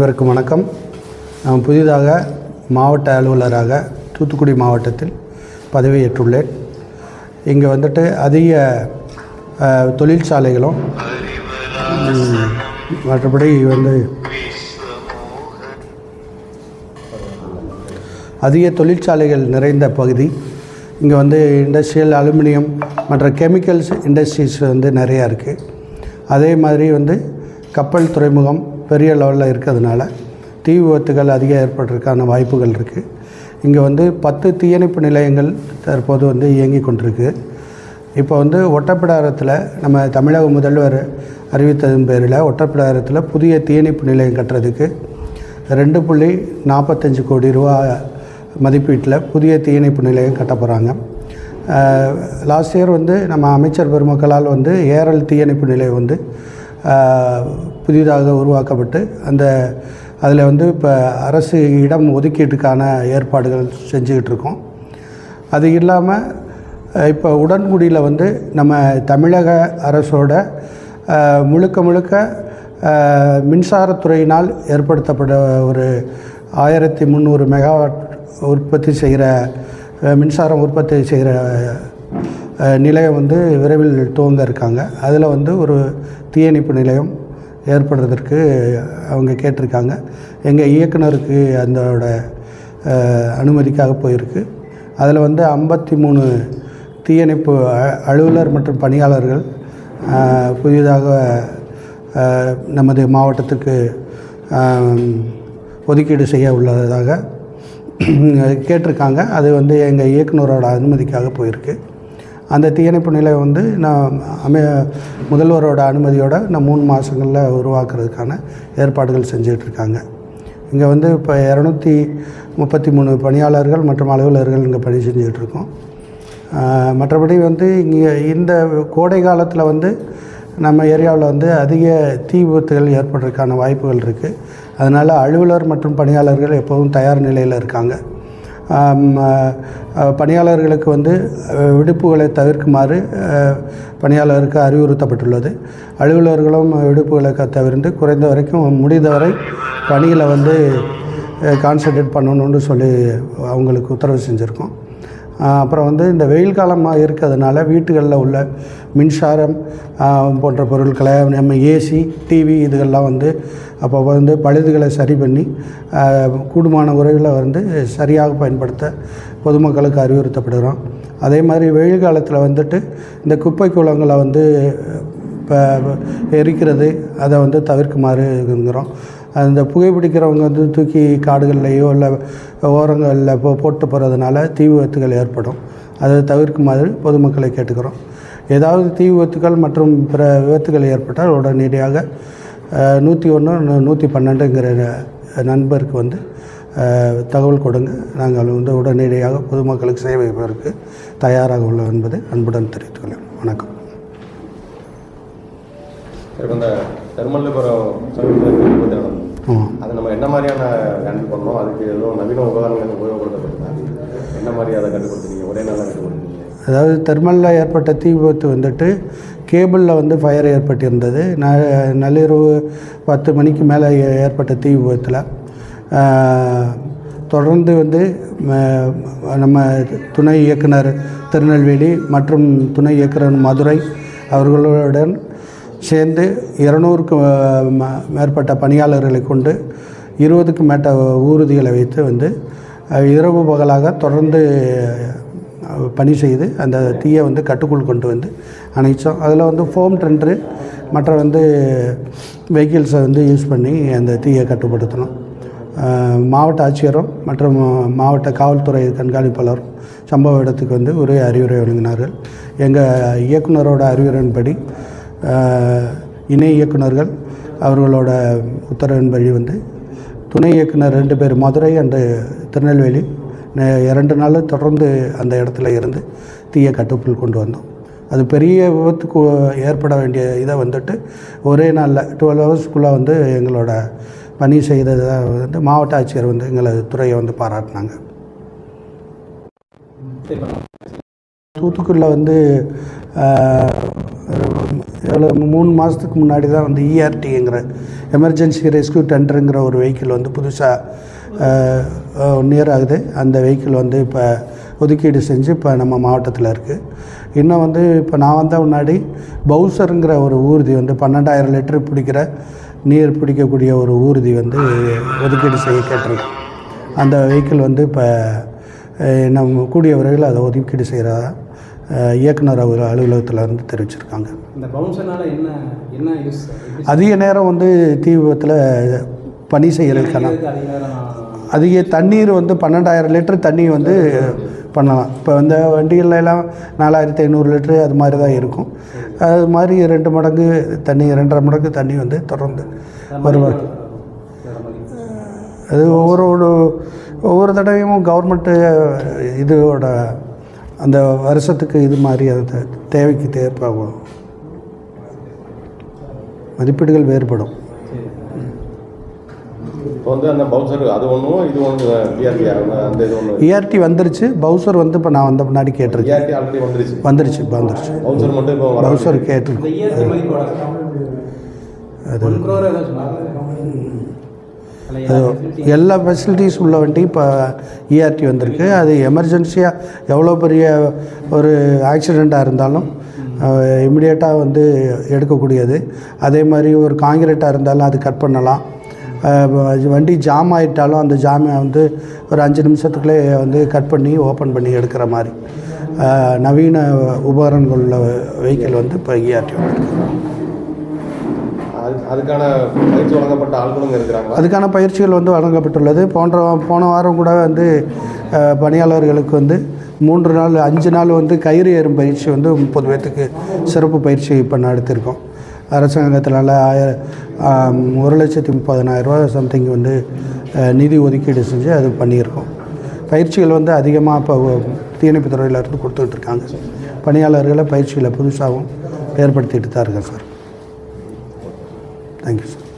அனைவருக்கும் வணக்கம். நான் புதிதாக மாவட்ட அலுவலராக தூத்துக்குடி மாவட்டத்தில் பதவியேற்றுள்ளேன். இங்கே வந்துட்டு அதிக தொழிற்சாலைகளும் மற்றபடி வந்து அதிக தொழிற்சாலைகள் நிறைந்த பகுதி. இங்கே வந்து இண்டஸ்ட்ரியல் அலுமினியம் மற்ற கெமிக்கல்ஸ் இண்டஸ்ட்ரீஸ் வந்து நிறையா இருக்குது அதே மாதிரி வந்து கப்பல் துறைமுகம் பெரிய லெவலில் இருக்கிறதுனால தீ விபத்துகள் அதிகம் ஏற்படுறதுக்கான வாய்ப்புகள் இருக்குது. இங்கே வந்து பத்து தீயணைப்பு நிலையங்கள் தற்போது வந்து இயங்கி கொண்டிருக்கு. இப்போ வந்து ஒட்டப்பிடாரத்தில் நம்ம தமிழக முதல்வர் அறிவித்ததன் பேரில் ஒட்டப்பிடாரத்தில் புதிய தீயணைப்பு நிலையம் கட்டுறதுக்கு ரெண்டு புள்ளி நாற்பத்தஞ்சு கோடி ரூபா மதிப்பீட்டில் புதிய தீயணைப்பு நிலையம் கட்ட போகிறாங்க. லாஸ்ட் இயர் வந்து நம்ம அமைச்சர் பெருமக்களால் வந்து ஏரல் தீயணைப்பு நிலையம் வந்து புதிதாக உருவாக்கப்பட்டு அந்த அதில் வந்து இப்போ அரசு இடம் ஒதுக்கீட்டுக்கான ஏற்பாடுகள் செஞ்சுக்கிட்டு இருக்கோம் அது இல்லாமல் இப்போ உடன்குடியில் வந்து நம்ம தமிழக அரசோட முழுக்க முழுக்க மின்சாரத்துறையினால் ஏற்படுத்தப்பட ஒரு ஆயிரத்தி முந்நூறு மெகாவாட் உற்பத்தி செய்கிற மின்சாரம் உற்பத்தி செய்கிற நிலையை நிலையம் வந்து விரைவில் துவங்க இருக்காங்க. அதில் வந்து ஒரு தீயணைப்பு நிலையம் ஏற்படுறதற்கு அவங்க கேட்டிருக்காங்க. எங்கள் இயக்குனருக்கு அதோட அனுமதிக்காக போயிருக்கு. அதில் வந்து ஐம்பத்தி மூணு தீயணைப்பு அலுவலர் மற்றும் பணியாளர்கள் புதிதாக நமது மாவட்டத்துக்கு ஒதுக்கீடு செய்ய உள்ளதாக கேட்டிருக்காங்க. அது வந்து எங்கள் இயக்குனரோட அனுமதிக்காக போயிருக்கு. அந்த தீயணைப்பு நிலையம் வந்து நான் அமை முதல்வரோட அனுமதியோடு நான் மூணு மாதங்களில் உருவாக்குறதுக்கான ஏற்பாடுகள் செஞ்சுட்டு இருக்காங்க இங்கே வந்து இப்போ இரநூத்தி முப்பத்தி மூணு பணியாளர்கள் மற்றும் அலுவலர்கள் இங்கே பணி செஞ்சிகிட்ருக்கோம் மற்றபடி வந்து இங்கே இந்த கோடை காலத்தில் வந்து நம்ம ஏரியாவில் வந்து அதிக தீ விபத்துகள் ஏற்படுறதுக்கான வாய்ப்புகள் இருக்குது அதனால் அலுவலர் மற்றும் பணியாளர்கள் எப்போதும் தயார் நிலையில் இருக்காங்க. பணியாளர்களுக்கு வந்து விடுப்புகளை தவிர்க்குமாறு பணியாளருக்கு அறிவுறுத்தப்பட்டுள்ளது. அலுவலர்களும் விடுப்புகளை க- தவிர்த்து குறைந்த வரைக்கும் முடிந்தவரை பணியில் வந்து கான்சன்ட்ரேட் பண்ணணும்னு சொல்லி அவங்களுக்கு உத்தரவு செஞ்சுருக்கோம். அப்புறம் வந்து இந்த வெயில் காலமாக இருக்கிறதுனால வீட்டுகளில் உள்ள மின்சாரம் போன்ற பொருட்களை நம்ம ஏசி டிவி இதுகள்லாம் வந்து அப்போ வந்து பழுதுகளை சரி பண்ணி கூடுமான உறவில் வந்து சரியாக பயன்படுத்த பொதுமக்களுக்கு அறிவுறுத்தப்படுகிறோம். அதே மாதிரி வெயில் காலத்தில் வந்துட்டு இந்த குப்பை குளங்களை வந்து இப்போ எரிக்கிறது அதை வந்து தவிர்க்குமாறு இருக்கிறோம் அந்த புகைப்பிடிக்கிறவங்க வந்து தூக்கி காடுகள்லையோ இல்லை ஓரங்களில் போ போட்டு போகிறதுனால தீ விபத்துகள் ஏற்படும். அதை தவிர்க்குமாறு பொதுமக்களை கேட்டுக்கிறோம். ஏதாவது தீ விபத்துகள் மற்றும் பிற விபத்துகள் ஏற்பட்டால் உடனடியாக நூற்றி ஒன்று நூற்றி பன்னெண்டுங்கிற நண்பருக்கு வந்து தகவல் கொடுங்க. நாங்கள் வந்து உடனடியாக பொதுமக்களுக்கு சேவை செய்வதற்கு தயாராக உள்ளோம் என்பதை அன்புடன் தெரிவித்துக்கொள்கிறேன். வணக்கம். இப்போ இந்த அது நம்ம என்ன மாதிரியான ஹேண்டில் பண்ணோம் அதுக்கு ஏதோ நவீன உபகரணங்கள் உபயோகப்படுத்தப்படுதா. என்ன மாதிரி அதை கண்டுபிடிச்சிருக்கீங்க? ஒரே நாளில் கண்டுபிடிச்சிருக்கீங்க. அதாவது தெர்மலில் ஏற்பட்ட தீ விபத்து வந்துட்டு கேபிளில் வந்து ஃபயர் ஏற்பட்டிருந்தது. ந நள்ளிரவு பத்து மணிக்கு மேலே ஏற்பட்ட தீ விபத்தில். தொடர்ந்து வந்து நம்ம துணை இயக்குனர் திருநெல்வேலி மற்றும் துணை இயக்குனர் மதுரை அவர்களுடன் சேர்ந்து இருநூறுக்கு மேற்பட்ட பணியாளர்களை கொண்டு இருபதுக்கு மேட்ட ஊர்திகளை வைத்து வந்து இரவு பகலாக தொடர்ந்து பணி செய்து அந்த தீயை வந்து கட்டுக்குள் கொண்டு வந்து அணைச்சோம் அதில் வந்து ஃபோம் டெண்டரு மற்ற வந்து வெஹிக்கிள்ஸை வந்து யூஸ் பண்ணி அந்த தீயை கட்டுப்படுத்தணும். மாவட்ட ஆட்சியரும் மற்றும் மாவட்ட காவல்துறை கண்காணிப்பாளரும் சம்பவ இடத்துக்கு வந்து ஒரே அறிவுரை வழங்கினார்கள். எங்கள் இயக்குனரோட அறிவுரையின்படி இணை இயக்குனர்கள் அவர்களோட உத்தரவின்படி வந்து துணை இயக்குனர் ரெண்டு பேர் மதுரை அண்டு திருநெல்வேலி. இரண்டு நாள் தொடர்ந்து அந்த இடத்துல இருந்து தீயை கட்டுக்குள் கொண்டு வந்தோம். அது பெரிய விபத்துக்கு ஏற்பட வேண்டிய இதை வந்துட்டு ஒரே நாளில் டுவெல் ஹவர்ஸ்க்குள்ளே வந்து எங்களோட பணி செய்ததை வந்து மாவட்ட ஆட்சியர் வந்து எங்களை துறையை வந்து பாராட்டினாங்க. தூத்துக்குடியில் வந்து மூணு மாதத்துக்கு முன்னாடி தான் வந்து இஆர்டிங்கிற எமர்ஜென்சி ரெஸ்க்யூ டெண்டருங்கிற ஒரு வெஹிக்கிள் வந்து புதுசாக ஒன் இயர் ஆகுது அந்த வெஹிக்கிள் வந்து இப்போ ஒதுக்கீடு செஞ்சு இப்போ நம்ம மாவட்டத்தில் இருக்குது இன்னும் வந்து இப்போ நான் வந்த முன்னாடி பவுசருங்கிற ஒரு ஊர்தி வந்து பன்னெண்டாயிரம் லிட்டர் பிடிக்கிற நீர் பிடிக்கக்கூடிய ஒரு ஊர்தி வந்து ஒதுக்கீடு செய்ய கேட்டிருக்கோம் அந்த வெஹிக்கிள் வந்து இப்போ நம்ம கூடிய விரைவில் அதை ஒதுக்கீடு செய்கிறதா இயக்குனர் அலுவல அலுவலகத்தில் இருந்து தெரிவிச்சிருக்காங்க. இந்த பவுன்சர்னால என்ன என்ன யூஸ் அதிக நேரம் வந்து தீ விபத்தில் பணி செய்கிறதுக்கான அதிக தண்ணீர் வந்து பன்னெண்டாயிரம் லிட்டர் தண்ணி வந்து பண்ணலாம். இப்போ இந்த வண்டிகள்ல எல்லாம் நாலாயிரத்தி ஐநூறு லிட்டரு அது மாதிரி தான் இருக்கும். அது மாதிரி ரெண்டு மடங்கு தண்ணி ரெண்டரை மடங்கு தண்ணி வந்து தொடர்ந்து வருவார் அது ஒவ்வொரு ஒவ்வொரு தடவையும் கவர்மெண்ட்டு இதோட அந்த வருஷத்துக்கு இது மாதிரி அது தேவைக்கு தேவைப்படும். மதிப்பீடுகள் வேறுபடும். இப்போ வந்து அந்த பவுசர் அது ஒன்றும் இது ஒன்று பிஆர்பி அந்த இது ஒன்று இஆர்டி வந்துருச்சு. பவுசர் வந்து இப்போ நான் வந்த முன்னாடி கேட்டிருக்கேன். ஆல்ரெடி வந்துருச்சு. வந்துருச்சு பவுசர் மட்டும் இப்போ அது எல்லா ஃபெசிலிட்டிஸ் உள்ள வண்டி இப்போ இஆர்டி வந்திருக்கு. அது எமர்ஜென்சியாக எவ்வளோ பெரிய ஒரு ஆக்சிடெண்ட்டாக இருந்தாலும் இமிடியேட்டாக வந்து எடுக்கக்கூடியது. அதே மாதிரி ஒரு காங்கிரீட்டாக இருந்தாலும் அது கட் பண்ணலாம். வண்டி ஜாம் ஆகிட்டாலும் அந்த ஜாமை வந்து ஒரு அஞ்சு நிமிஷத்துக்குள்ளே வந்து கட் பண்ணி ஓப்பன் பண்ணி எடுக்கிற மாதிரி. நவீன உபகரணங்கள் உள்ள வெஹிக்கிள் வந்து இப்போ இஆர்டி வந்திருக்கு. அது அதுக்கான பயிற்சி வழங்கப்பட்ட ஆட்களும் இருக்கிறாங்க அதுக்கான பயிற்சிகள் வந்து வழங்கப்பட்டுள்ளது. போன்ற போன வாரம் கூட வந்து பணியாளர்களுக்கு வந்து மூன்று நாள் அஞ்சு நாள் வந்து கயிறு ஏறும் பயிற்சி வந்து முப்பது பேர்த்துக்கு சிறப்பு பயிற்சி இப்போ நடத்தியிருக்கோம் அரசாங்கத்தினால் ஆயிர ஒரு லட்சத்தி முப்பதனாயிரரூவா சம்திங் வந்து நிதி ஒதுக்கீடு செஞ்சு அது பண்ணியிருக்கோம். பயிற்சிகள் வந்து அதிகமாக இப்போ தீயணைப்பு துறையிலேருந்து கொடுத்துட்ருக்காங்க பணியாளர்களை பயிற்சிகளை புதுசாகவும் ஏற்படுத்திட்டு தான் இருக்கேன் சார். Thank you sir